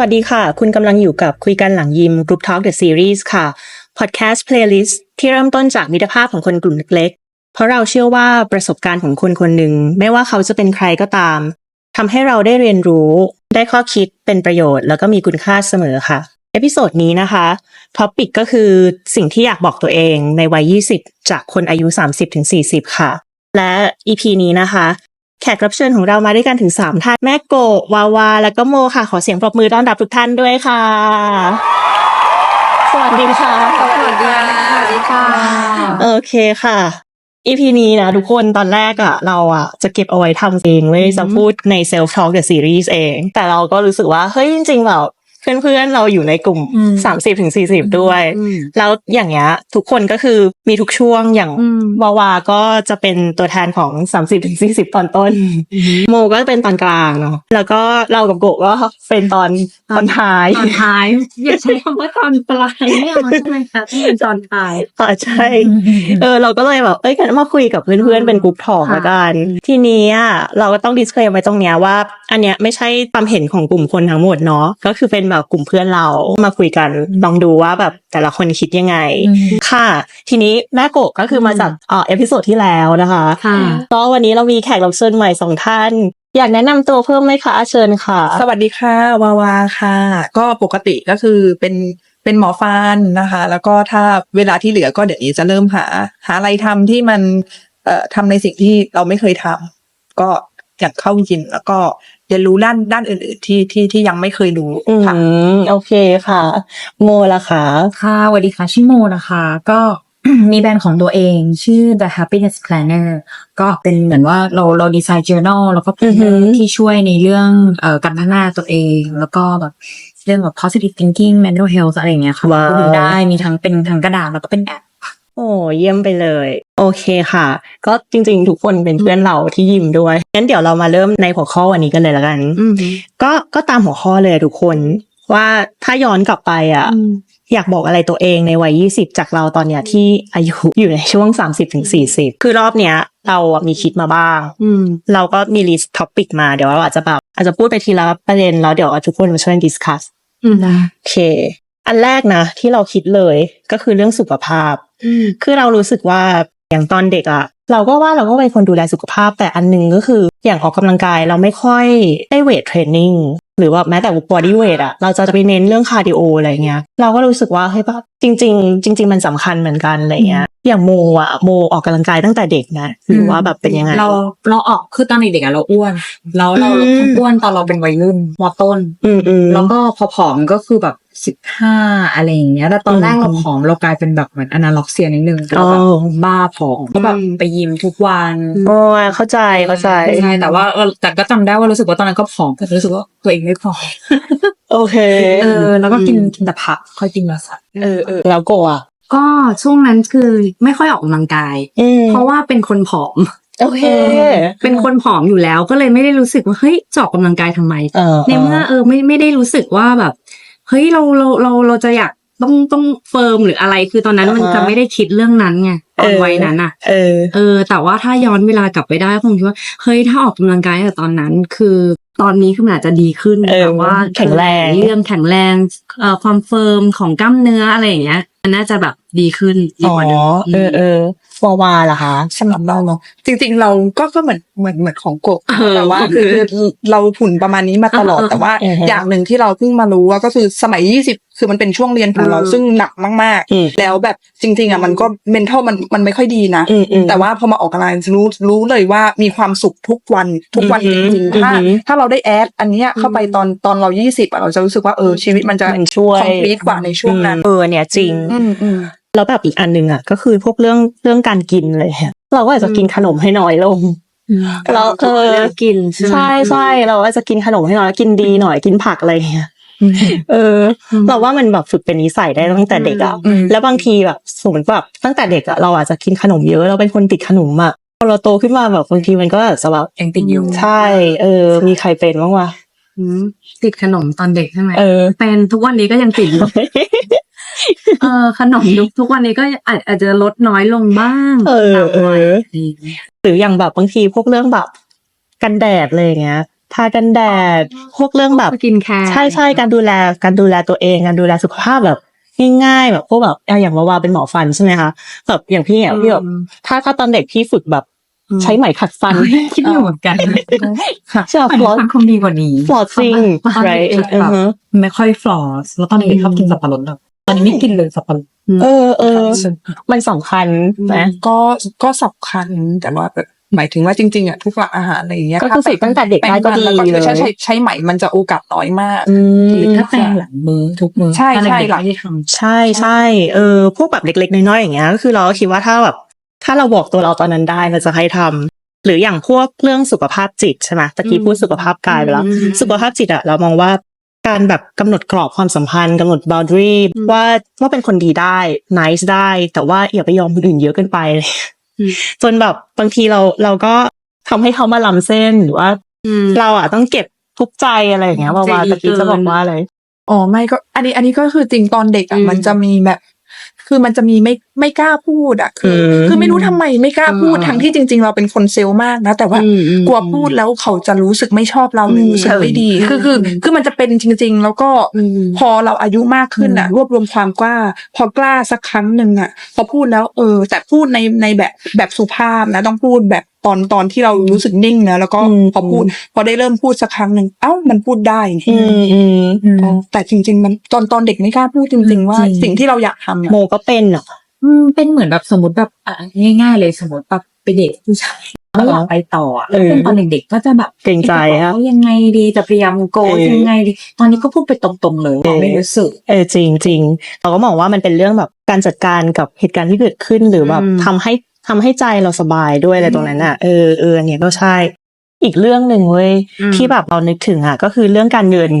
วัสดีค่ะ คุณกำลังอยู่กับคุยกันหลังยิม Group Talk The Series ค่ะ Podcast Playlist ที่เริ่มต้นจากมิตรภาพของคนกลุ่มเล็กๆ เพราะเราเชื่อว่าประสบการณ์ของคนคนหนึ่ง ไม่ว่าเขาจะเป็นใครก็ตามทำให้เราได้เรียนรู้ ได้ข้อคิดเป็นประโยชน์ แล้วก็มีคุณค่าเสมอค่ะ เอพิโซดนี้นะคะท็อปิกก็คือสิ่งที่อยากบอกตัวเองในวัย 20 จากคนอายุ 30-40 ค่ะ และ EP นี้นะคะ แขกรับเชิญของเรามาด้วยกันถึง 3 ท่าน แม่โกะวาวา แล้วก็โมค่ะ ขอเสียงปรบมือต้อนรับทุกท่านด้วยค่ะ สวัสดีค่ะ สวัสดีค่ะสวัสดีค่ะ โอเคค่ะ EP นี้นะทุกคนตอนแรกอะเราอะจะเก็บเอาไว้ทำเองเว้ยจะพูดใน Self Talk The Series เอง แต่เราก็รู้สึกว่า เฮ้ยจริงๆแบบ เพื่อนๆเราอยู่ในกลุ่มอืม30ถึง40ด้วยอืมแล้วอย่างเงี้ยทุกคนก็คือมีทุกช่วงอย่างอืมวาวาก็จะเป็นตัวแทนของ30ถึง40ตอนต้น โมก็เป็นตอนกลางเนาะแล้วก็เรากับโกะก็เป็นตอนตอนท้ายตอนท้ายอย่าใช้คำว่าตอนปลายไม่เอาใช่ไหมคะที่เป็นตอนท้ายอ่าใช่เออเราก็เลยแบบเอ้ยกันมาคุยกับเพื่อนๆเป็นกลุ่มถอกค่ะละกัน ทีนี้อะเราก็ต้องดิสเคลมไว้ตรงเนี้ยว่า อันเนี้ยไม่ใช่ความเห็นของกลุ่มคนทั้งหมดเนาะก็คือเป็นแบบกลุ่มเพื่อนเรามาคุยกันลองดูว่าแบบแต่ละคนคิดยังไง ค่ะ ทีนี้แม่โกะก็คือมาจากเอ่อเอพิโซดที่แล้วนะคะค่ะก็วันนี้เรามีแขกรับเชิญใหม่สองท่านอยากแนะนำตัวเพิ่มไหมคะเชิญค่ะ สวัสดีค่ะ วาวาค่ะ ก็ปกติก็คือเป็นเป็นหมอฟันนะคะ แล้วก็ถ้าเวลาที่เหลือก็เดี๋ยวนี้จะเริ่มหา หาอะไรทำที่มันเอ่อทำในสิ่งที่เราไม่เคยทำก็อยากเข้ายินแล้วก็ เรียนรู้ด้านด้านอื่นๆที่ที่ที่ยังไม่เคยรู้อืค่ะ มโอเคค่ะ โมละคะค่ะสวัสดีค่ะชื่อโมนะคะ ก็ มีแบรนด์ของตัวเองชื่อ The Happiness Planner ก็เป็นเหมือนว่าเราเราดีไซน์ journal แล้วก็ planner ที่ช่วยในเรื่องเอ่อการพัฒนาตัวเอง แล้วก็แบบเรื่องแบบ positive thinking mental health อะไรอย่างเงี้ยค่ะว้าว ดูได้มีทั้งเป็นทั้งกระดาษแล้วก็เป็นแอปโอ้เยี่ยมไปเลย โอเคค่ะ ก็จริง ๆ ทุกคนเป็นเพื่อนเราที่ยิมด้วยงั้นเดี๋ยวเรามาเริ่มในหัวข้อวันนี้กันเลยละกันก็ก็ตามหัวข้อเลยทุกคน ว่าถ้าย้อนกลับไปอะ อยากบอกอะไรตัวเองในวัย20จากเราตอนเนี้ยที่อายุอยู่ในช่วง30ถึง40คือรอบเนี้ย เราอะมีคิดมาบ้างอืมเราก็มีลิสต์ท็อปิกมาเดี๋ยวเราอาจจะแบบอาจจะพูดไปทีละประเด็นแล้วเดี๋ยวทุกคนมาช่วยดิสคัสอืมนะโอเค อันแรกนะที่เราคิดเลยก็คือเรื่องสุขภาพ คือเรารู้สึกว่าอย่างตอนเด็กอะเราก็ว่าเราก็เป็นคนดูแลสุขภาพแต่อันหนึงก็คือ อย่างออกกำลังกายเราไม่ค่อยได้เวทเทรนนิ่งหรือว่าแม้แต่บอดี้เวทอะเราจะไปเน้นเรื่องคาร์ดิโออะไรเงี้ยเราก็รู้สึกว่าเฮ้ยปะ จริง ๆ จริง ๆ มันสำคัญเหมือนกันอะไรเงี้ยอย่างโมอะโมออกกำลังกายตั้งแต่เด็กนะหรือว่าแบบเป็นยังไง เราเราออกคือตอนเด็กๆอะเราอ้วนแล้วเราอืมอ้วนตอนเราเป็นวัยรุ่นมอต้นอืมอืมแล้วก็พอผอมก็คือแบบสิบห้าอะไรอย่างเงี้ยแต่ตอนแรกอืมเราผอมเรากลายเป็นแบบเหมือนอนาล็อกเซียนิดนึงเราแบบอ๋อบ้าผอมก็แบบอืมไปยิมทุกวันโอ้ยเข้าใจเข้าใจใช่แต่ว่าเออแต่ก็จำได้ว่ารู้สึกว่าตอนนั้นก็ผอมแต่รู้สึกว่าตัวเองไม่ผอม โอเค เออ แล้วก็กินอืมกินแต่ผักค่อยกินมาสัตว์เออเออแล้วโกอะก็ช่วงนั้นคือไม่ค่อยออกกำลังกาย อืม เพราะว่าเป็นคนผอม โอเค เป็นคนผอมอยู่แล้วก็เลยไม่ได้รู้สึกว่าเฮ้ยจะออกกำลังกายทำไม เออในเมื่อเออไม่ไม่ได้รู้สึกว่าแบบเฮ้ยเราเราเราเราจะอยากต้องต้องเฟิร์มหรืออะไร คือตอนนั้นมันอ่าฮะจะไม่ได้คิดเรื่องนั้นไงตอนวัยนั้นอะ เออ เออ แต่ว่าถ้าย้อนเวลากลับไปได้คงคิดว่าเฮ้ยถ้าออกกำลังกายตั้งแต่ตอนนั้น คือ ตอนนี้คือมันอาจจะดีขึ้นเออแต่ว่าแข็งแรงเรื่องแข็งแรงเอ่อความเฟิร์มของกล้ามเนื้ออะไรอย่างเงี้ยมันน่าจะแบบดีขึ้นดีอ๋อกว่าเดิมเออเออวาวาล่ะคะสำหรับเราเนาะจริง ๆ เราก็ก็เหมือนเหมือนเหมือนของโกะเออ แต่ว่าคือเราหุ่นประมาณนี้มาตลอดเออแต่ว่าอือฮึอย่างหนึ่งที่เราเพิ่งมารู้ว่าก็คือสมัย 20 คือมันเป็นช่วงเรียนของเราเออซึ่งหนักมากอืมๆแล้วแบบจริง ๆอะมันก็เมนเทลมันมันไม่ค่อยดีนะอืมอืมแต่ว่าพอมาออกกำลังรู้รู้เลยว่ามีความสุขทุกวันทุกวันอืจอหือริงๆถ้าอือหือถ้าเราได้แอดอันเนี้ยเข้าไปตอนตอนเรา20อะเราจะรู้สึกว่าเออชีวิตมันจะมันช่วยคอมพลีทกว่าในช่วงนั้นเออเนี่ยจริงอืมอืมแล้วแบบอีกอันหนึ่งอะก็คือพวกเรื่องเรื่องการกินเลยอะเราก็อาจจะกินขนมให้น้อยลงเราเออเรื่องกินใช่ไหมใช่ใช่เราอาจจะกินขนมให้น้อยกินดีหน่อยกินผักอะไรอย่างเงี้ย เออ เราว่ามันแบบฝึกเป็นนิสัยได้ตั้งแต่เด็กอะอืมแล้วบางทีแบบสมมติแบบตั้งแต่เด็กอะเราอาจจะกินขนมเยอะเราเป็นคนติดขนมอะพอเราโตขึ้นมาแบบบางทีมันก็อาจจะแบบยังติดอยู่ใช่ เออ มีใครเป็นบ้างวะอืมติดขนมตอนเด็กใช่ไหมเออเป็นทุกวันนี้ก็ยังติดอยู่เออขนมยุคทุกวันนี้ก็อาจอาจจะลดน้อยลงบ้าง เออตามวัยเอออะไรอย่างเงี้ยหรืออย่างแบบบางทีพวกเรื่องแบบกันแดดอะไรอย่างเงี้ย ทากันแดด พวกเรื่องแบบสกินแคร์ใช่ใช่การดูแลการดูแลตัวเองการดูแลสุขภาพแบบง่ายๆแบบพวกแบบอะอย่างวาวาเป็นหมอฟันใช่ไหมคะแบบอย่างพี่อะพี่แบบถ้าถ้าตอนเด็กพี่ฝึกแบบใช้ไหมขัดฟันคิดอยู่เหมือนกันค่ะใช่มันฟลอสฟันคงดีกว่านี้ฟลอสซิ่งตอนไรเด็กๆอือแบบฮะไม่ค่อยฟลอสแล้วตอนเด็กๆชอบกินสับปะรดแบบตอนนี้ไม่กินเลยสับปะรดเออเออมันสำคัญนะก็ก็สำคัญแต่ว่าแบบ หมายถึงว่าจริงๆอะทุกหลักอาหารอะไรอย่างเงี้ยก็คือฝึกตั้งแต่เด็กได้ก็ดีแป้งมันเลแล้วยใช้ใช้ใช้ไหมมันจะโอกาสน้อยมากอืมหรือถ้าแปรงหลังมือทุกมือใช่ตอนใช่เด็กๆหลังไม่ได้ทใช่ใช่เออพวกแบบเล็ก ๆ น้อยๆอย่างเงี้ยก็คือเราก็คิดว่าถ้าแบบถ้าเราบอกตัวเราตอนนั้นได้เราจะให้ทำหรืออย่างพวกเรื่องสุขภาพจิตใช่ไหมตะกี้พูดสุขภาพกายไปแล้ว สุขภาพจิตอะเรามองว่าการแบบกำหนดกรอบความสัมพันธ์กำหนด boundary ว่าว่าเป็นคนดีได้ nice ได้ แต่ว่าอย่าไปยอมคนอื่นเยอะเกินไปเลย จนแบบบางทีเราเราก็ทำให้เขามาล้ำเส้นหรือว่าเราอะต้องเก็บทุกข์ใจอะไรอย่างเงี้ยว่าว่าตะกี้จะบอกว่าอะไรอ๋อไม่ก็ อันนี้ อันนี้ก็คือจริงตอนเด็กอะอืมมันจะมีแบบ คือมันจะมีไม่ ไม่กล้าพูดอะคืออมคือไม่รู้ทำไมไม่กล้าพูดอ่าทั้งที่จริง ๆ เราเป็นคนเซลล์มากนะ แต่ว่ากลัวพูดแล้วเขาจะรู้สึกไม่ชอบเราหรือรู้สึกไม่ดี คือคือ คือมันจะเป็นจริง ๆ แล้วก็พอเราอายุมากขึ้นอะ รวบรวมความกล้า พอกล้าสักครั้งหนึ่งอะ พอพูดแล้วเออ แต่พูดในในแบบแบบสุภาพนะต้องพูดแบบตอนตอนที่เรารู้สึกนิ่งนะแล้วก็อืมพอพูด พอได้เริ่มพูดสักครั้งหนึ่งเอ้ามันพูดได้อืมอืมอ๋อแต่จริง ๆ มันตอนตอนเด็กไม่กล้าพูดจริง ๆ ว่าจริงสิ่งที่เราอยากทำอะโมก็เป็นอะำ อืมเป็นเหมือนแบบสมมติแบบอะง่าย ๆ เลยสมมติแบบไปเด็กผู้ชายแล้วอยากไปต่ออะเออซึ่งตอนเด็กๆก็จะแบบเกรงใจเอ๊ะฮะเขายังไงดีจะพยายามโกเออยังไงดี ตอนนี้ก็พูดไปตรงๆเลยว่าไม่รู้สึกเออจริงจริงเราก็มองว่ามันเป็นเรื่องแบบการจัดการกับเหตุการณ์ที่เกิดขึ้นหรือแบบอืมทำให้ทำให้ใจเราสบายด้วยอะไรตรงนั้นอะเออเอออันเนี้ยก็ใช่ อีกเรื่องหนึ่งเว้ยที่แบบเรานึกถึงอะ ก็คือเรื่องการเงิน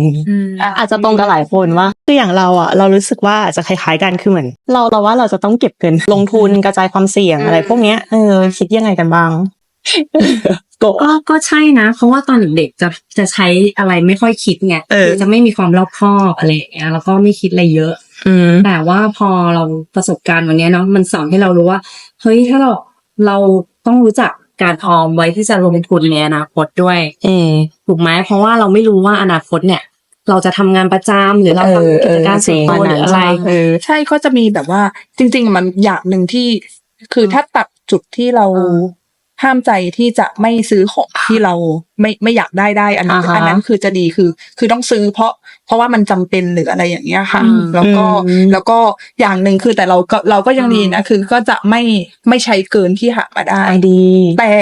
อาจจะตรงกับหลายคนว่าคืออย่างเราอะ เรารู้สึกว่าอาจจะคล้ายๆกันคือเหมือน เราเราว่าเราจะต้องเก็บเงิน ลงทุนกระจายความเสี่ยงอะไร พวกเนี้ยเออคิดยังไงกันบ้าง โกะ ก็ก็ใช่นะ เพราะว่าตอนเด็กๆจะจะใช้อะไรไม่ค่อยคิดไงเออ คือจะไม่มีความรอบคอบอะไรอย่างเงี้ยแล้วก็ไม่คิดอะไรเยอะ อืม แต่ว่าพอเราประสบการณ์วันเนี้ยเนาะมันสอนให้เรารู้ว่า เฮ้ยถ้าเราเราต้องรู้จัก การออมไว้ที่จะลงทุนในอนาคตด้วยอืมถูกไหมเพราะว่าเราไม่รู้ว่าอนาคตเนี่ย เราจะทำงานประจำหรือเราทำกิจการส่วนตัวหรืออะไร เออ ใช่ก็จะมีแบบว่าจริง ๆ มันอย่างหนึ่งที่ คือถ้าตัดจุดที่เรา เออ ห้ามใจที่จะไม่ซื้อของที่เราไม่ไม่อยากได้ได้อันนั้นอ่าฮะอันนั้นคือจะดีคือ คือต้องซื้อเพราะเพราะว่ามันจำเป็นหรืออะไรอย่างเงี้ยค่ะ อืมแล้วก็อืมแล้วก็อย่างหนึ่งคือแต่เราก็เราก็ยังดีนะคือก็จะไม่ไม่ใช้เกินที่หามาได้ ไอดี แต่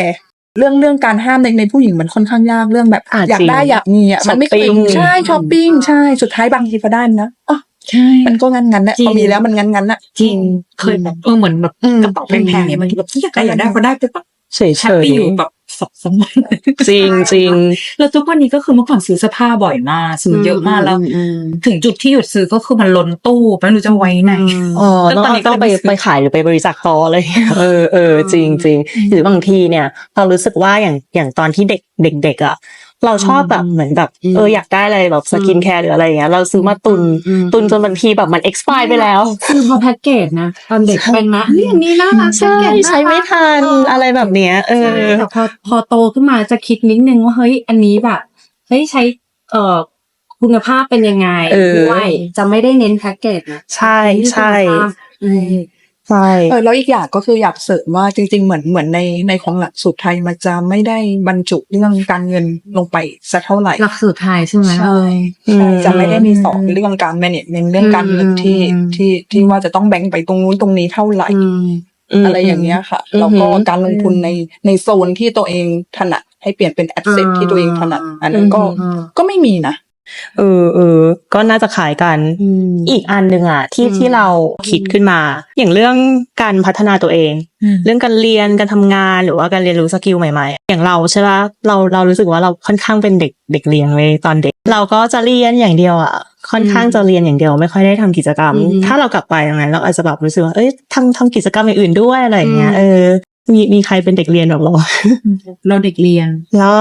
เรื่องเรื่องการห้ามในในผู้หญิงมันค่อนข้างยากเรื่องแบบอะอยากจริงได้อยากมีอะมันไม่เคยช้อปปิ้ง ใช่ช้อปปิ้งใช่สุดท้ายบางทีก็ได้นะอ๋อใช่ มันก็งั้นงั้นๆนะจริง พอมีแล้วมันงั้นงั้นๆน่ะ จริง เคยแบบเออเหมือนแบบอืมกระเป๋าแพงๆเนี่ยมันแบบที่อยากได้อยากได้พอได้ไปแบบ เฉยแฮปปี้อยู่แบบสองสามวันๆจริงจริงแล้วทุกวันนี้ก็คือเมื่อก่อนซื้อเสื้อผ้าบ่อยมากซื้อเยอะมากแล้วถึงจุดที่หยุดซื้อก็คือมันล้นตู้ไม่รู้จะไว้ไหนเออแล้วต้องตอนนี้ก็ต้องไปเลยไม่ซื้อไปขายหรือไปบริจาคต่อเลยเออเออจริงจริงหรือบางทีเนี่ยเรารู้สึกว่าอย่างอย่างตอนที่เด็กเด็กๆอะ เราชอบแบบเหมือนแบบเอออยากได้อะไรแบบสกินแคร์หรืออะไรอย่างเงี้ยเราซื้อมาตุนตุนจนบางทีแบบมัน expire ไปแล้วคือพอแพ็กเกจนะตอนเด็กเป็นนะเฮ้ยอันนี้น่ารักใช่แพ็กเกจน่ารักใช้ไม่ทันอะไรแบบเนี้ยเออแต่พอพอโตขึ้นมาจะคิดนิดนึงว่าเฮ้ยอันนี้แบบเฮ้ยใช้เอ่อคุณภาพเป็นยังไงเออด้วยจะไม่ได้เน้นแพ็กเกจนะใช่ใช่คุณภาพอืม ใช่เออแล้วอีกอย่างก็คืออยากเสริมว่าจริง ๆ เหมือนเหมือนในในของหลักสูตรไทยมันจะไม่ได้บรรจุเรื่องการเงินลงไปสักเท่าไหร่หลักสูตรไทยใช่ไหมใช่ใช่จะไม่ได้มีสอนเรื่องการ management เรื่องการเงินที่อืมที่ที่ว่าจะต้องแบ่งไปตรงนู้นตรงนี้เท่าไหร่อืมอะไรอย่างเงี้ยค่ะอืมแล้วก็การลงทุนในในโซนที่ตัวเองถนัดให้เปลี่ยนเป็นแอสเซทอืมที่ตัวเองถนัดอันนั้นก็อืมก็ไม่มีนะ เออเออ ก็น่าจะขายกัน อีกอันหนึ่งอะ ที่อืมที่เราคิดขึ้นมา อย่างเรื่องการพัฒนาตัวเอง เรื่องการเรียนการทำงานหรือว่าการเรียนรู้สกิลใหม่ ๆ อย่างเราใช่ปะเราเรารู้สึกว่าเราค่อนข้างเป็นเด็กเด็กเรียนเลยตอนเด็ก เราก็จะเรียนอย่างเดียวอะค่อนข้างจะเรียนอย่างเดียวไม่ค่อยได้ทำกิจกรรมอืมถ้าเรากลับไปตรงนั้นเราอาจจะแบบรู้สึกว่าเอ้ยทำทำกิจกรรมอย่างอื่นด้วยอะไรอย่างเงี้ยอืมเออมีมีใครเป็นเด็กเรียนแบบเรา เราเด็กเรียนแล้ว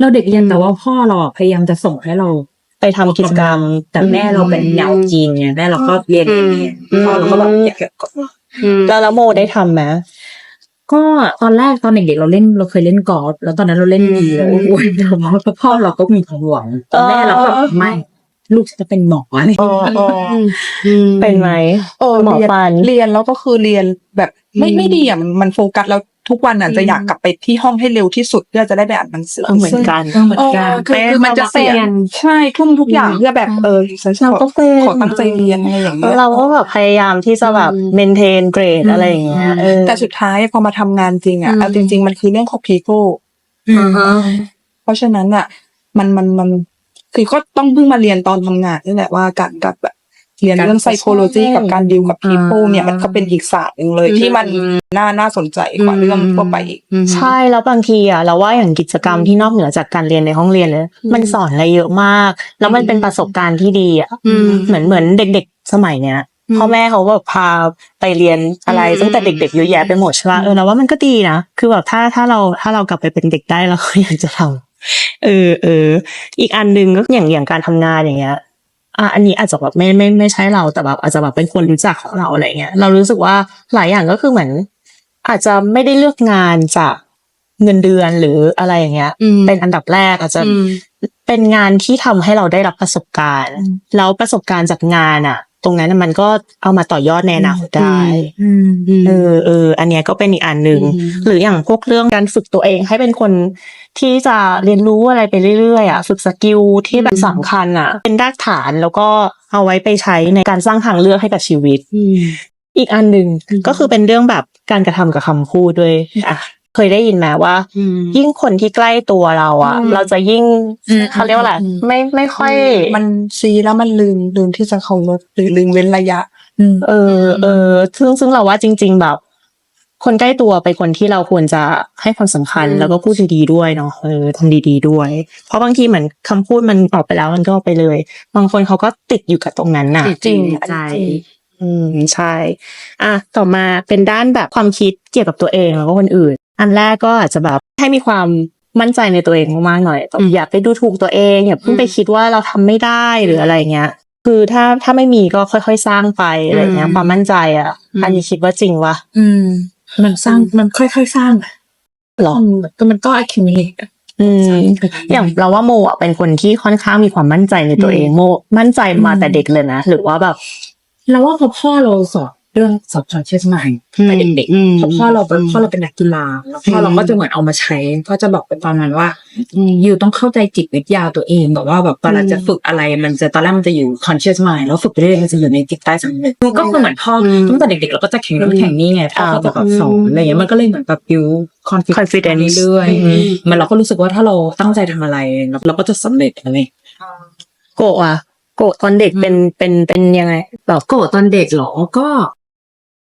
เราเด็กเรียนแต่ว่าพ่อเราอะพยายามจะส่งให้เรา ไปทำกิจกรรม แต่แม่เราเป็นแนวจีนไงแม่เราก็เรียนเรียนเรียนอืมพ่อเราก็แบบอยากจะกดอืม แล้วแล้วโมได้ทำไหม ก็ตอนแรกตอนเด็กๆเราเล่นเราเคยเล่นกอล์ฟแล้วตอนนั้นเราเล่นดีแล้วโอ้ยเรามองว่าพ่อเราก็มีความหวังตอนแรกเราก็แบบไม่ลูกจะเป็นหมออะไรอย่างเอเงี้ยอเออเป็นไหมเออหมอเรียนฟัน เรียนแล้วก็คือเรียนแบบไม่ไม่ดีอะมันมันโฟกัสแล้ว ทุกวันอะจะอยากกลับไปที่ห้องให้เร็วที่สุดเพื่อจะได้ไปอ่านหนังสือเออเหมือนกันเออเหมือนกันเออคือคือมันจะเสียใช่ทุ่มทุกอย่างเพื่อแบบเออฉันเราก็เป็นขอตั้งใจเรียนอะไรอย่างเงี้ยเราก็แบบพยายามที่จะแบบอืมเมนเทนเกรดอะไรอย่างเงี้ยเออแต่สุดท้ายพอมาทำงานจริงอะอืมเอาจริง ๆ มันคือเรื่องของ people อืมเพราะฉะนั้นอะ มันมันมันคือก็ต้องเพิ่งมาเรียนตอนทำงานนี่แหละว่าการกับแบบ เรียนเรื่อง psychology กับการดีลกับ people เนี่ยมันก็เป็นอีกศาสตร์หนึ่งเลยที่มันน่าน่าสนใจกว่าเรื่องทั่วไปอีกใช่แล้วบางทีอะเราว่าอย่างกิจกรรมที่นอกเหนือจากการเรียนในห้องเรียนเลยมันสอนอะไรเยอะมาก แล้วมันเป็นประสบการณ์ที่ดีอะอืมเหมือนเหมือนเด็ก ๆ สมัยเนี้ยอืมพ่อแม่เขาแบบพาไปเรียนอะไรอืมตั้งแต่เด็กๆเยอะแยะไปหมดใช่ป่ะเออเราว่ามันก็ดีนะคือแบบถ้าถ้าเราถ้าเรากลับไปเป็นเด็กได้เราก็อยากจะทำเออเอออีกอันหนึ่งก็อย่างอย่างการทำงานอย่างเงี้ย อะอันนี้อาจจะแบบไม่ไม่ไม่ใช่เราแต่แบบอาจจะแบบเป็นคนรู้จักของเราอะไรเงี้ยเรารู้สึกว่าหลายอย่างก็คือเหมือน อาจจะไม่ได้เลือกงานจากเงินเดือนหรืออะไรอย่างเงี้ยอืมเป็นอันดับแรกอาจจะอืมเป็นงานที่ทำให้เราได้รับประสบการณ์ แล้วประสบการณ์จากงานอะ ตรงนั้นน่ะมันก็เอามาต่อยอดในอนาคตได้อืมเออเอออันเนี้ยก็เป็นอีกอันหนึ่งอืมหรืออย่างพวกเรื่องการฝึกตัวเองให้เป็นคนที่จะเรียนรู้อะไรไปเรื่อยๆอะฝึกสกิลที่แบบสำคัญอะ เป็นรากฐานแล้วก็เอาไว้ไปใช้ในการสร้างทางเลือกให้กับชีวิตอืมอีกอันหนึ่งอืมก็คือเป็นเรื่องแบบการกระทำกับคำพูดด้วยอะ เคยได้ยินไหมว่าอืมยิ่งคนที่ใกล้ตัวเราอะอืมเราจะยิ่งอืมเขาเรียกว่าอะไรอืมไม่ไม่ค่อย มันซีแล้วมันลืมลืมที่จะเคารพหรือลืมเว้นระยะอืมเออ เออซึ่งซึ่งเราว่าจริง ๆ แบบ คนใกล้ตัวเป็นคนที่เราควรจะให้ความสำคัญอืมแล้วก็พูดดีๆด้วยเนาะเออทำดีๆด้วย เพราะบางทีเหมือนคำพูดมันออกไปแล้วมันก็ออกไปเลย บางคนเขาก็ติดอยู่กับตรงนั้นน่ะติดจริงใจอืมใช่ อะต่อมาเป็นด้านแบบความคิดเกี่ยวกับตัวเองแล้วก็คนอื่น อันแรกก็อาจจะแบบให้มีความมั่นใจในตัวเองมากๆหน่อยแบบอืมอย่าไปดูถูกตัวเองอย่าเพิ่งอืมไปคิดว่าเราทำไม่ได้หรืออะไรเงี้ย คือถ้าถ้าไม่มีก็ค่อยๆสร้างไปอะไรเงี้ยอืมความมั่นใจอะอืมอันนี้คิดว่าจริงวะอืม มันสร้างมันค่อยๆสร้างอะหรอมันก็มันก็ accumulate อะอืมอย่างเราว่าโมอะเป็นคนที่ค่อนข้างมีความมั่นใจในตัวเองโม มั่นใจมาแต่เด็กเลยนะหรือว่าแบบเราว่าพอพ่อเราสอน เรื่องสอบชอนเชื่อสมัยแต่เด็กอืมๆพอพ่อเราเป็นพ่อเราเป็นนักกีฬาแล้วพ่อเราก็จะเหมือนเอามาใช้ก็จะบอกเป็นตอนนั้นว่าอยู่ต้องเข้าใจจิตวิทยาตัวเองแบบว่าแบบเวลาจะฝึกอะไรมันจะตอนแรกมันจะอยู่ conscious mind แล้วฝึกไปเรื่อยๆมันจะอยู่ในจิตใต้สำนึกก็คือเหมือนพ่ออมตั้งแต่เด็กๆเราก็จะแข่งรถแข่งนี่ไงพ่อก็จะแบบสอนอะไรอย่างเงี้ยมันก็เลยเหมือนแบบ build confidence confidence เรื่อยอืมๆมันเราก็รู้สึกว่าถ้าเราตั้งใจทำอะไรเราเราก็จะสำเร็จอะไรโกะอะโกะตอนเด็กเป็นเป็นเป็นยังไงแบบโกรธตอนเด็กเหรอก็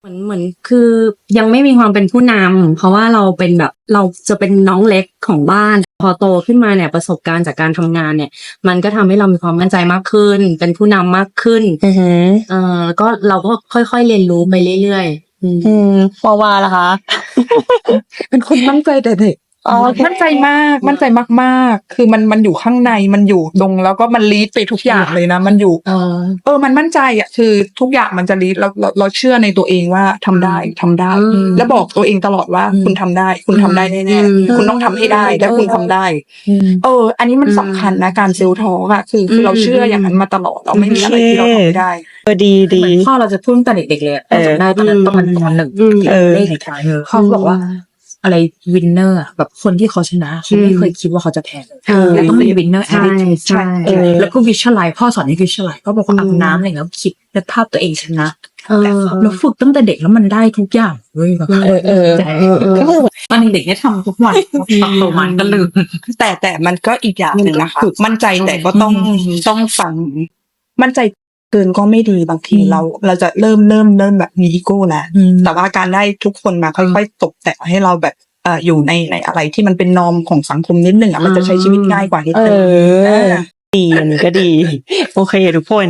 เหมือนเหมือนคือยังไม่มีความเป็นผู้นำเพราะว่าเราเป็นแบบเราจะเป็นน้องเล็กของบ้าน พอโตขึ้นมาเนี่ยประสบการณ์จากการทำงานเนี่ย มันก็ทำให้เรามีความมั่นใจมากขึ้น เป็นผู้นำมากขึ้นอือหือเออก็เราก็ค่อยๆเรียนรู้ไปเรื่อยๆอืมอืมวาวาล่ะคะ เป็นคนมั่นใจแต่เด็ก อ๋อโอเคมั่นใจมาก มั่นใจมากๆ คือมันมันอยู่ข้างในมันอยู่ตรงแล้วก็มันลีดไปทุกอย่างเลยนะ มันอยู่ เออ เออ มันมั่นใจอะ คือทุกอย่างมันจะลีดเราเราเราเชื่อในตัวเองว่าทำได้ทำได้ อืมแล้วบอกตัวเองตลอดว่า อืมคุณทำได้ คุณทำได้แน่อืมๆคุณต้องทำให้ได้และคุณทำได้เออ อันนี้มันสำคัญนะการเซลล์ทอล์กอะคือคือเราเชื่ออย่างนั้นมาตลอดเราไม่มีอะไรที่เราทำไม่ได้ เออดีดี เหมือนพ่อเราจะพูดตั้งแต่เด็กๆเลยอะเออจำได้ตอนนั้นประมาณปหนึ่งอืมเออ เลขในท้ายพ่อบอกว่า อะไรวินเนอร์แบบคนที่เขาชนะเขาไม่เคยคิดว่าเขาจะแพ้เลยเออแล้วต้องมีวินเนอร์ใช่ใช่เออแล้วก็วิชวลไลพ่อสอนให้วิชวลไลก็บอกว่าอาบน้ำอะไรเงี้ยคิดและภาพตัวเองชนะเออแล้วฝึกตั้งแต่เด็กแล้วมันได้ทุกอย่างเว้ยแบบเออเออแต่เออเออก็คือตอนเด็กๆเนี่ยทำทุกวันตอนโตมันก็ลืมแต่แต่มันก็อีกอย่างหนึ่งนะคะมันก็ฝึกมั่นใจแต่ก็ต้องอืมต้องฟังมั่นใจ เกินก็ไม่ดีบางทีอืม เราเราจะเริ่มเริ่มเริ่มแบบมีอีโก้แล้วอืม แต่ว่าการได้ทุกคนมาค่อยๆตกแต่งให้เราแบบเอ่ออยู่ในในอะไรที่มันเป็นนอมของสังคมนิดหนึ่งอะมันจะใช้ชีวิตง่ายกว่านิดเอนึงอดีอันนี้ก็ดี โอเคทุกคน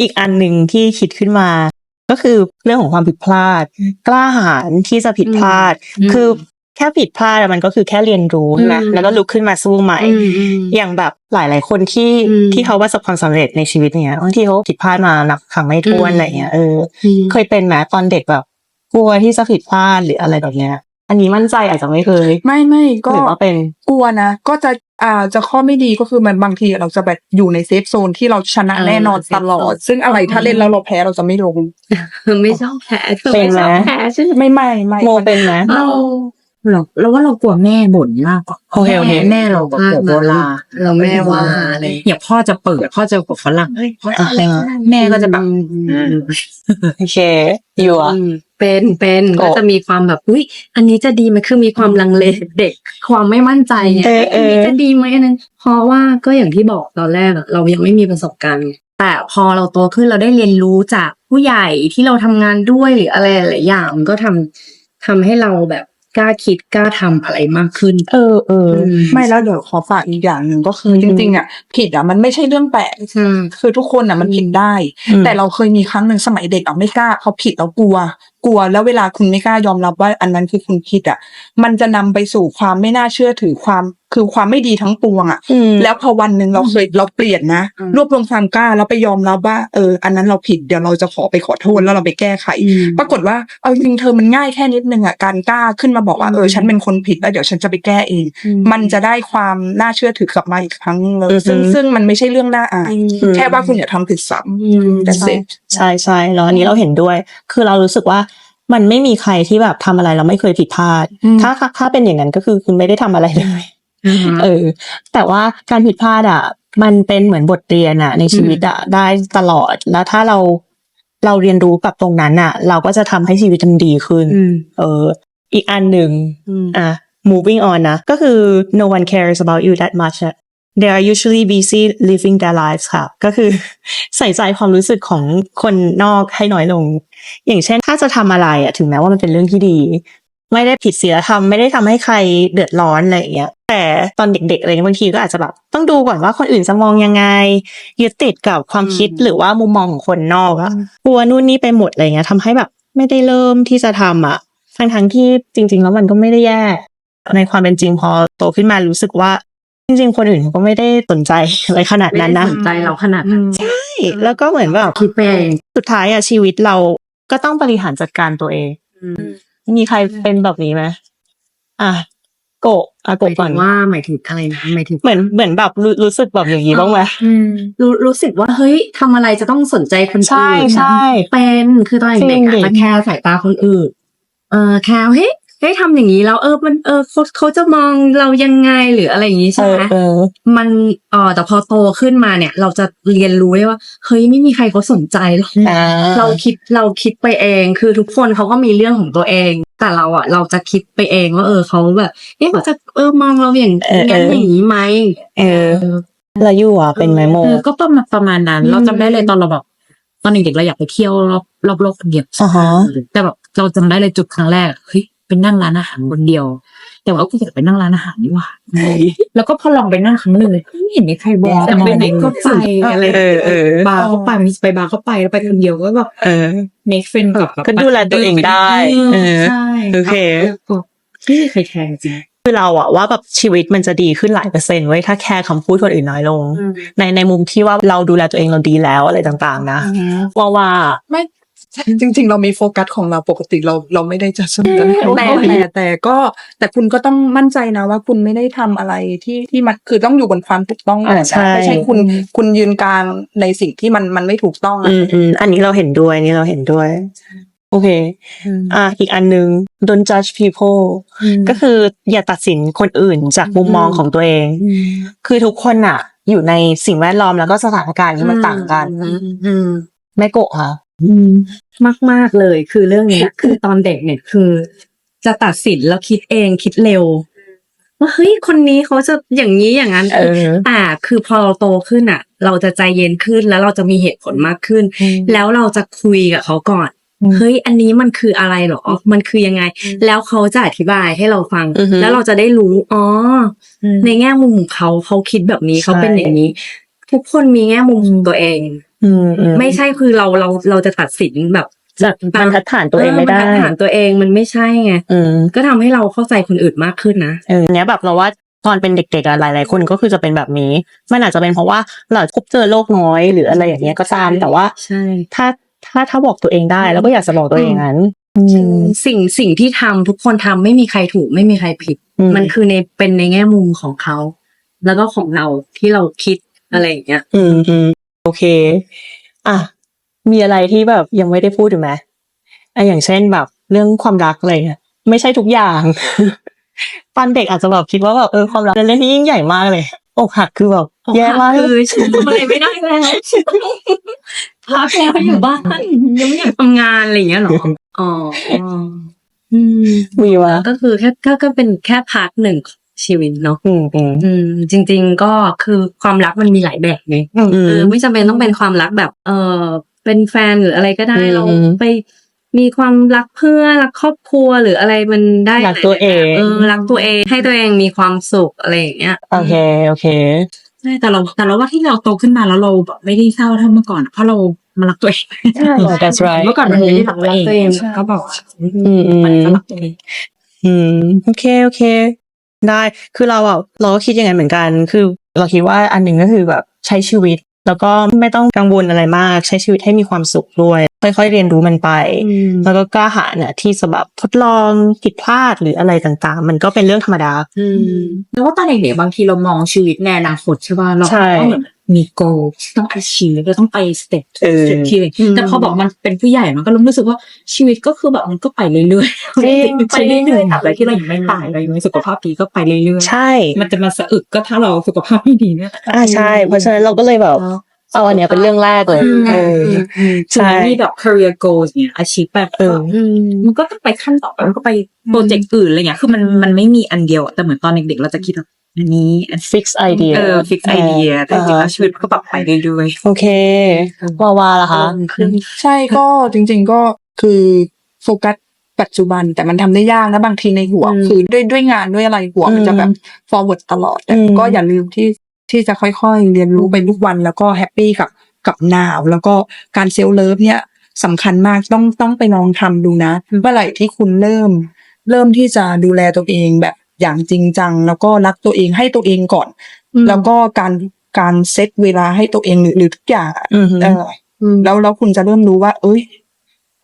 อีกอันหนึ่งที่คิดขึ้นมา ก็คือเรื่องของความผิดพลาด กล้าหาญที่จะผิดพลาด อืม คือ แค่ผิดพลาดอะมันก็คือแค่เรียนรู้ใช่ไหมอืมแล้วก็ลุกขึ้นมาสู้ใหม่อืมอืมอย่างแบบหลาย ๆ คนที่อืมที่เขาประสบความสำเร็จในชีวิตเนี้ยบางทีเขาผิดพลาดมานับครั้งไม่ถ้วนอืมอะไรเงี้ยเอออืมเคยเป็นไหมตอนเด็กแบบกลัวที่จะผิดพลาดหรืออะไรแบบเนี้ย อันนี้มั่นใจอาจจะไม่เคย ไม่ไม่ก็หรือว่าเป็นกลัวนะก็จะอ่าจะข้อไม่ดีก็คือมันบางทีเราจะแบบอยู่ในเซฟโซนที่เราชนะเออแน่นอนเซฟโซนตลอด ซึ่งอะไรถ้าเล่นแล้วเราแพ้เราจะไม่ลงไม่ชอบแพ้ธอเป็นไม่ชอบไหมแพ้ใช่ไหมไม่ไม่ไม่โมเป็นไหม เราหรอเราว่าเรากลัวแม่บ่นมากกว่าโอเคโอเค แม่แม่เราแบบหัวโบราณเราแม่ว่าอะไร อย่างพ่อจะเปิดพ่อจะกับฝรั่งเฮ้ยพ่ออ่าอะไรแม่ก็จะแบบโอเค อยู่อะ อืมเป็นเป็นโอ้ ก็จะมีความแบบอุ้ยอันนี้จะดีไหมคือมีความลังเลเด็ก ความไม่มั่นใจไงเออเออนนี้จะดีไหมอันนั้นเพราะว่าก็อย่างที่บอกตอนแรกอะเรายังไม่มีประสบการณ์ไงแต่พอเราโตขึ้นเราได้เรียนรู้จากผู้ใหญ่ที่เราทำงานด้วยหรืออะไรหลายๆอย่างมันก็ทำทำให้เราแบบ กล้าคิดกล้าทำอะไรมากขึ้น เออเออไม่แล้วเดี๋ยวขอฝากอีกอย่างหนึ่งก็คือจริงๆอะผิดอะมันไม่ใช่เรื่องแปลกใช่ คือทุกคนอะมันผิดได้อืมแต่เราเคยมีครั้งหนึ่งสมัยเด็กอะไม่กล้าเขาผิดแล้วกลัวก ลัว แล้วเวลาคุณไม่กล้ายอมรับว่าอันนั้นคือคุณผิดอะ มันจะนำไปสู่ความไม่น่าเชื่อถือความคือความไม่ดีทั้งปวงอะอืมแล้วพอวันหนึ่งเราเคยเราเปลี่ยนนะอืมรวบรวมความกล้าแล้วไปยอมรับว่าเอออันนั้นเราผิดเดี๋ยวเราจะขอไปขอโทษแล้วเราไปแก้ไข ปรากฏว่าเอาจริงๆเธอมันง่ายแค่นิดนึงอะการกล้าขึ้นมาบอกว่าเออฉันเป็นคนผิดแล้วเดี๋ยวฉันจะไปแก้เอง มันจะได้ความน่าเชื่อถือกลับมาอีกครั้งเลยอือฮึซึ่งซึ่งมันไม่ใช่เรื่องน่าอายอืมแค่ว่าคุณอย่าทำผิดซ้อืมำ That's ใช่ it ใช่ใช่แล้วอันนี้เราเห็นด้วย คือเรารู้สึกว่า มันไม่มีใครที่แบบทำอะไรเราไม่เคยผิดพลาดอืมถ้าถ้าถ้าเป็นอย่างนั้นก็คือคุณไม่ได้ทำอะไรเลยเออ แต่ว่าการผิดพลาดอะ มันเป็นเหมือนบทเรียนอะ ในชีวิตอะได้ตลอดแล้วถ้าเราเราเรียนรู้กับตรงนั้นอะ เราก็จะทำให้ชีวิตมันดีขึ้นอืมเออ อีกอันหนึ่งอืมอะ moving on นะ ก็คือ no one cares about you that much อะ they are usually busy living their lives ค่ะ ก็คือใส่ใจความรู้สึกของคนนอกให้น้อยลง อย่างเช่น ถ้าจะทำอะไรอะถึงแม้ว่ามันเป็นเรื่องที่ดี ไม่ได้ผิดศีลธรรม ไม่ได้ทำให้ใครเดือดร้อนอะไรอย่างเงี้ย แต่ตอนเด็กๆอะไรเงี้ยบางทีก็อาจจะแบบต้องดูก่อนว่าคนอื่นจะมองยังไง ยึดติดกับความคิดอืมหรือว่ามุมมองของคนนอกอะกลัวนู่นนี่ไปหมดอะไรเงี้ยทำให้แบบไม่ได้เริ่มที่จะทำอะทั้งทั้งๆที่จริง ๆ แล้วมันก็ไม่ได้แย่ในความเป็นจริงพอโตขึ้นมารู้สึกว่า จริงๆ คนอื่นเขาก็ไม่ได้สนใจอะไรขนาดนั้นนะ ไม่ได้สนใจเราขนาดนั้นใช่แล้วก็เหมือนแบบคิดไปเองสุดท้ายอะชีวิตเราก็ต้องบริหารจัดการตัวเองอืมมีใครเป็นแบบนี้ไหมอะโกะอะหมาโกะยก่ถึอนงว่าหมายถึงอะไรนะหมายถึงเหมือนเหมือนแบบรู้รู้สึกแบบอย่างนี้บ้างไหมรู้รู้สึกว่าเฮ้ยทำอะไรจะต้องสนใจคนใช่อื่นใช่ เป็นคือตอนเด็กจริงดิๆอะแคร์สายตาคนอื่นเออแคร์เฮ้ย เฮ้ยทำอย่างนี้แล้วเออมันเออเขาเขาจะมองเรายังไงหรืออะไรอย่างนี้เอใช่ไหอมเออมันเออแต่พอโตขึ้นมาเนี่ย เราจะเรียนรู้ได้ว่าเฮ้ยไม่มีใครเขาสนใจหรอกอ่าเราคิดเราคิดไปเอง คือทุกคนเขาก็มีเรื่องของตัวเอง แต่เราอะ เราจะคิดไปเองว่าเออเขาแบบเอ๊ะเขาจะเออมองเราอย่างเออเอองั้นอย่างนี้ไหมเออแล้วอยู่อะเป็นไหมโมเออก็ประมาณประมาณนั้นอืมเราจำได้เลยตอนเราแบบตอนเด็กๆเราอยากไปเที่ยวรอบรอบโลกคนเดียวอ่าฮะแต่แบบเราจำได้เลยจุดครั้งแรกเฮ้ย ไปนั่งร้านอาหารคนเดียว แต่ว่ากูอยากไปนั่งร้านอาหารนี่หว่าแล้วก็พอลองไปนั่งครั้งเลยไม่เห็นมีใครบอกแต่แต่มองไปไหนก็ไปอะไรเออเออบาร์ก็ไปมีไปบาร์ก็ไปแล้วไปคนเดียวก็แบบเออ make friend กับแบบก็ดูแลตัวเองได้เออใช่โอเคไม่มีใครแคร์จริงคือเราอะว่าแบบชีวิตมันจะดีขึ้นหลายเปอร์เซ็นต์ไว้ยถ้าแค่คำพูดคนอื่นน้อยลง ในในมุมที่ว่าเราดูแลตัวเองเราดีแล้วอะไรต่างๆ นะว่าว่าไม่ จริง ๆ เรามีโฟกัสของเราปกติเราเราไม่ได้จะสนใจแต่แต่แต่ก็ แต่คุณก็ต้องมั่นใจนะว่าคุณไม่ได้ทำอะไรที่ที่มันคือต้องอยู่บนความถูกต้องอ่านะใช่ ไม่ใช่คุณคุณยืนกลางในสิ่งที่มันมันไม่ถูกต้องอะอืมอืมอันนี้เราเห็นด้วยอันนี่เราเห็นด้วย โอเค อะอีกอันหนึ่ง don't judge people ก็คืออย่าตัดสินคนอื่นจากมุมมองของตัวเอง คือทุกคนอะอยู่ในสิ่งแวดล้อมแล้วก็สถานการณ์ที่มันต่างกัน อืมอืม แม่โกะค่ะ มากมากๆเลย คือเรื่องเนี้ย คือตอนเด็กเนี่ยคือ จะตัดสินแล้วคิดเองคิดเร็วว่าเฮ้ยคนนี้เขาจะอย่างนี้อย่างนั้นเออแต่คือพอเราโตขึ้นอะ เราจะใจเย็นขึ้นแล้วเราจะมีเหตุผลมากขึ้น แล้วเราจะคุยกับเขาก่อนอืมเฮ้ย อันนี้มันคืออะไรหรอ มันคือยังไง แล้วเขาจะอธิบายให้เราฟังอือฮึแล้วเราจะได้รู้ อ๋ออในแง่มุมของเขาเขาคิดแบบนี้ใช่เขาเป็นอย่างนี้ ทุกคนมีแง่มุมของตัวเอง อืมอืมไม่ใช่คือเราเราเราจะตัดสินแบบจากบรรทัดฐานตัวเองไม่ได้บรรทัดฐานตัวเองมันไม่ใช่ไงอืมก็ทำให้เราเข้าใจคนอื่นมากขึ้นนะเออเนี้ยแบบเราว่าตอนเป็นเด็กๆอะหลายๆคนก็คือจะเป็นแบบนี้มันอาจจะเป็นเพราะว่าเราพบเจอโลกน้อยหรืออะไรอย่างเงี้ยก็ตามแต่ว่าใช่ถ้าถ้าถ้าบอกตัวเองได้แล้วก็อยากจะบอกตัวเองอย่างนั้นอืมสิ่งสิ่งที่ทำทุกคนทำไม่มีใครถูกไม่มีใครผิดอืมมันคือในเป็นในแง่มุมของเขา แล้วก็ของเราที่เราคิด อะไรอย่างเงี้ย อืมอืมโอเค อะ มีอะไรที่แบบยังไม่ได้พูดถูกไหมอะอย่างเช่นแบบ เรื่องความรักอะไรเงี้ยไม่ใช่ทุกอย่าง ตอนเด็กอาจจะแบบคิดว่าแบบเออความรักเป็นเรื่องที่ยิ่งใหญ่มากเลยอกหักคือแบบแย่มากคือฉันทำอะไรไม่ได้แล้วพักแล้วอยู่บ้านยังไม่อยากทำงานอะไรอย่างเงี้ยเหรออ๋ออืมมีวะก็คือแค่ก็ก็เป็นแค่พาร์ทหนึ่งของ ชีวิตเนาะอืมอืมอืมจริง ๆ ก็คือความรักมันมีหลายแบบไงอืม เออไม่จำเป็นต้องเป็นความรักแบบ เออเป็นแฟนหรืออะไรก็ได้อืมเราไปมีความรักเพื่อนรักครอบครัวหรืออะไรมันได้รักตัวเองเออรักตัวเองให้ตัวเองมีความสุขอะไรอย่างเงี้ยโอเค โอเค ใช่แต่เราแต่เราว่าที่เราโตขึ้นมาแล้วเราแบบไม่ได้เศร้าเท่าเมื่อก่อนอะเพราะเรามารักตัวเอง ใช่ that's right เมื่อก่อนมันไม่ได้รักตัวเองรักตัวเองก็บอกอืมอืม มันก็รักตัวเอง อืม โอเค โอเค ได้คือเราอะเราก็คิดอย่างนั้นเหมือนกัน คือเราคิดว่าอันหนึ่งก็คือแบบใช้ชีวิต แล้วก็ไม่ต้องกังวลอะไรมาก ใช้ชีวิตให้มีความสุขด้วย ค่อยๆเรียนรู้มันไป แล้วก็กล้าหาญน่ะที่จะแบบทดลองผิดพลาดหรืออะไรต่างๆ มันก็เป็นเรื่องธรรมดา อืมแล้วว่าตอนเด็กๆบางทีเรามองชีวิตในอนาคตใช่ป่ะเราใช่ต้องแบบ มี goal ต้อง achieve เราต้องไปสเต็ปเออ สเต็ปที่อืมแต่พอบอกมันเป็นผู้ใหญ่มันก็เริ่มรู้สึกว่าชีวิตก็คือแบบมันก็ไปเรื่อยๆจริงไปเรื่อยๆอะไรที่เรายังไม่ตายเรายังมีสุขภาพดีก็ไปเรื่อยใช่ ๆมันจะมาสะอึกก็ถ้าเราสุขภาพไม่ดีเนี่ย อ่าใช่ เพราะฉะนั้นเราก็เลยแบบเอาอันเนี้ยเป็นเรื่องแรกเลย อืม เออ ถึงใช่ มีแบบ career goals เนี่ย achieve แบบเออ อืม มันก็ต้องไปขั้นต่อไปมันก็ไปโปรเจกต์อื่นอะไรเงี้ยคือมันมันไม่มีอันเดียวอะแต่เหมือนตอนเด็กๆเราจะคิดว่า อันนี้อัน fix idea เออ fix idea แต่จริงๆแล้วชีวิตมันก็ปรับไปเรื่อยๆโอเควาวาล่ะคะใช่ก็จริง ๆก็คือโฟกัสปัจจุบันแต่มันทำได้ยากนะบางทีในหัวอืมคือด้วยด้วยงานด้วยอะไรหัวมันจะแบบ forward ตลอด แต่อืมก็อย่าลืมที่ที่จะค่อยๆ เรียนรู้ไปทุกวันแล้วก็แฮปปี้กับกับนาว แล้วก็การเซลเลิฟเนี่ยสำคัญมากต้องต้องไปลองทำดูนะเมื่อไหร่ที่คุณเริ่ม เริ่มที่จะดูแลตัวเองแบบ อย่างจริงจัง แล้วก็รักตัวเองให้ตัวเองก่อน แล้วก็การการเซตเวลาให้ตัวเองหรือหรือทุกอย่างอะอือฮึเออแล้วแล้วคุณจะเริ่มรู้ว่า เอ้ย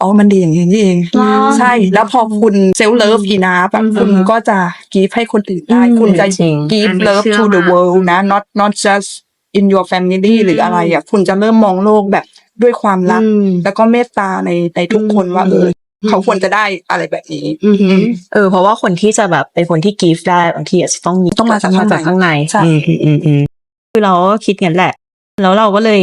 อ๋อมันดีอย่างนี้นี่เองว้าวใช่แล้วพอคุณเซลเลิฟอีนาแบบอืมคุณก็จะกีฟให้คนอื่นได้อืมคุณจะจริงกีฟอันนี้เลิฟเชื่อ to the มาก world นะ not not just in your family หรืออะไรอะคุณจะเริ่มมองโลกแบบด้วยความรักอืมแล้วก็เมตตาในในทุกคนว่าเออ เขาควรจะได้อะไรแบบนี้ อืมเออเพราะว่าคนที่จะแบบเป็นคนที่กีฟได้บางทีอาจจะต้องต้องมาจากข้างในข้างในใช่ อืมอืมอืมอืมคือเราก็คิดงั้นแหละ แล้วเราก็เลย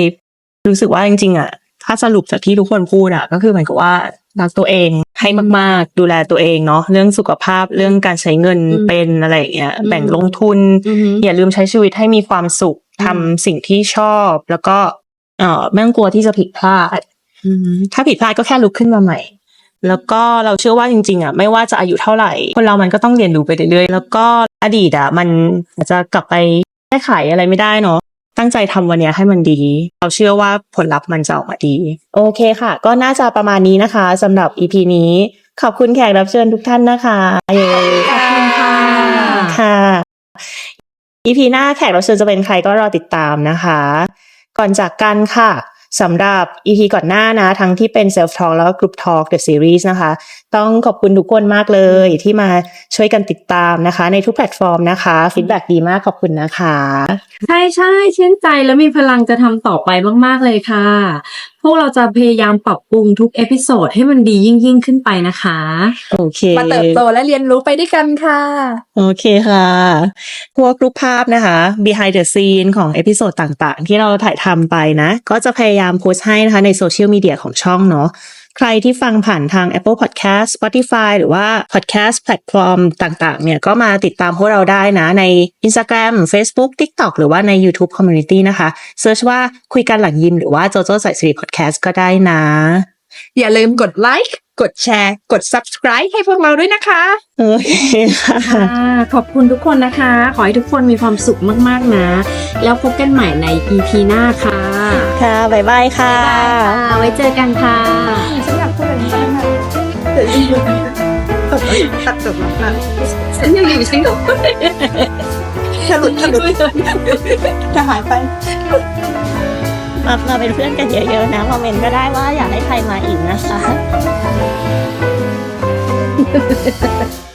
รู้สึกว่าจริง ๆ อะ ถ้าสรุปจากที่ทุกคนพูดอะ ก็คือเหมือนกับว่ารักตัวเองให้มากๆ ดูแลตัวเองเนาะเรื่องสุขภาพเรื่องการใช้เงินอืมเป็นอะไรอย่างเงี้ยอืม แบ่งลงทุน อืมอย่าลืมใช้ชีวิตให้มีความสุขทำสิ่งที่ชอบ แล้วก็เออไม่ต้องกลัวที่จะผิดพลาด อืมถ้าผิดพลาดก็แค่ลุกขึ้นมาใหม่ แล้วก็เราเชื่อว่าจริงๆอะไม่ว่าจะอายุเท่าไหร่ คนเรามันก็ต้องเรียนรู้ไปเรื่อยๆ แล้วก็อดีตอะมันอาจจะกลับไปแก้ไขอะไรไม่ได้เนาะตั้งใจทำวันเนี้ยให้มันดี เราเชื่อว่าผลลัพธ์มันจะออกมาดี โอเคค่ะ ก็น่าจะประมาณนี้นะคะสำหรับ EP นี้ ขอบคุณแขกรับเชิญทุกท่านนะคะเย้ขอบคุณค่ะค่ะ EP หน้าแขกรับเชิญจะเป็นใครก็รอติดตามนะคะ ก่อนจากกันค่ะ สำหรับ EP ก่อนหน้านะ ทั้งที่เป็น Self Talk แล้วก็ Group Talk The Series นะคะ ต้องขอบคุณทุกคนมากเลยที่มาช่วยกันติดตามนะคะ ในทุกแพลตฟอร์มนะคะฟีดแบ็ดีมากขอบคุณนะคะ ใช่ใช่ชื่นใจและมีพลังจะทำต่อไปมาก ๆ เลยค่ะพวกเราจะพยายามปรับปรุงทุกเอพิโซดให้มันดียิ่งยิ่งๆขึ้นไปนะคะ โอเคมาเติบโตและเรียนรู้ไปด้วยกันค่ะ โอเคค่ะ พวกรูปภาพนะคะ behind the scene ของเอพิโซดต่างๆ ที่เราถ่ายทำไปนะ ก็จะพยายามโพสต์ให้นะคะในโซเชียลมีเดียของช่องเนาะ ใครที่ฟังผ่านทาง Apple Podcast Spotify หรือว่า Podcast แพลตฟอร์มต่างๆ เนี่ยก็มาติดตามพวกเราได้นะ ใน Instagram Facebook TikTok หรือว่าใน YouTube Community นะคะเซิร์ชว่าคุยกันหลังยิมหรือว่าโจโจ้ใส่สิริพอดแคสต์ก็ได้นะ อย่าลืมกดไลค์ กดแชร์ กด subscribe ให้พวกเราด้วยนะคะ โอเคค่ะค่ะ ขอบคุณทุกคนนะคะ ขอให้ทุกคนมีความสุขมากๆนะ แล้วพบกันใหม่ใน EP หน้าค่ะค่ะ บ๊ายบายค่ะค่ะไว้เจอกันค่ะ ฉันอยากพูดอะไรมากเดี๋ยวรีบตัดตัดจบแล้วค่ะฉันยังอยู่ฉันก็ถ้าหลุดถ้าหลุดจะหายไป มามาเป็นเพื่อนกันเยอะๆนะคอมเมนต์ก็ได้ว่าอยากให้ใครมาอีกนะคะ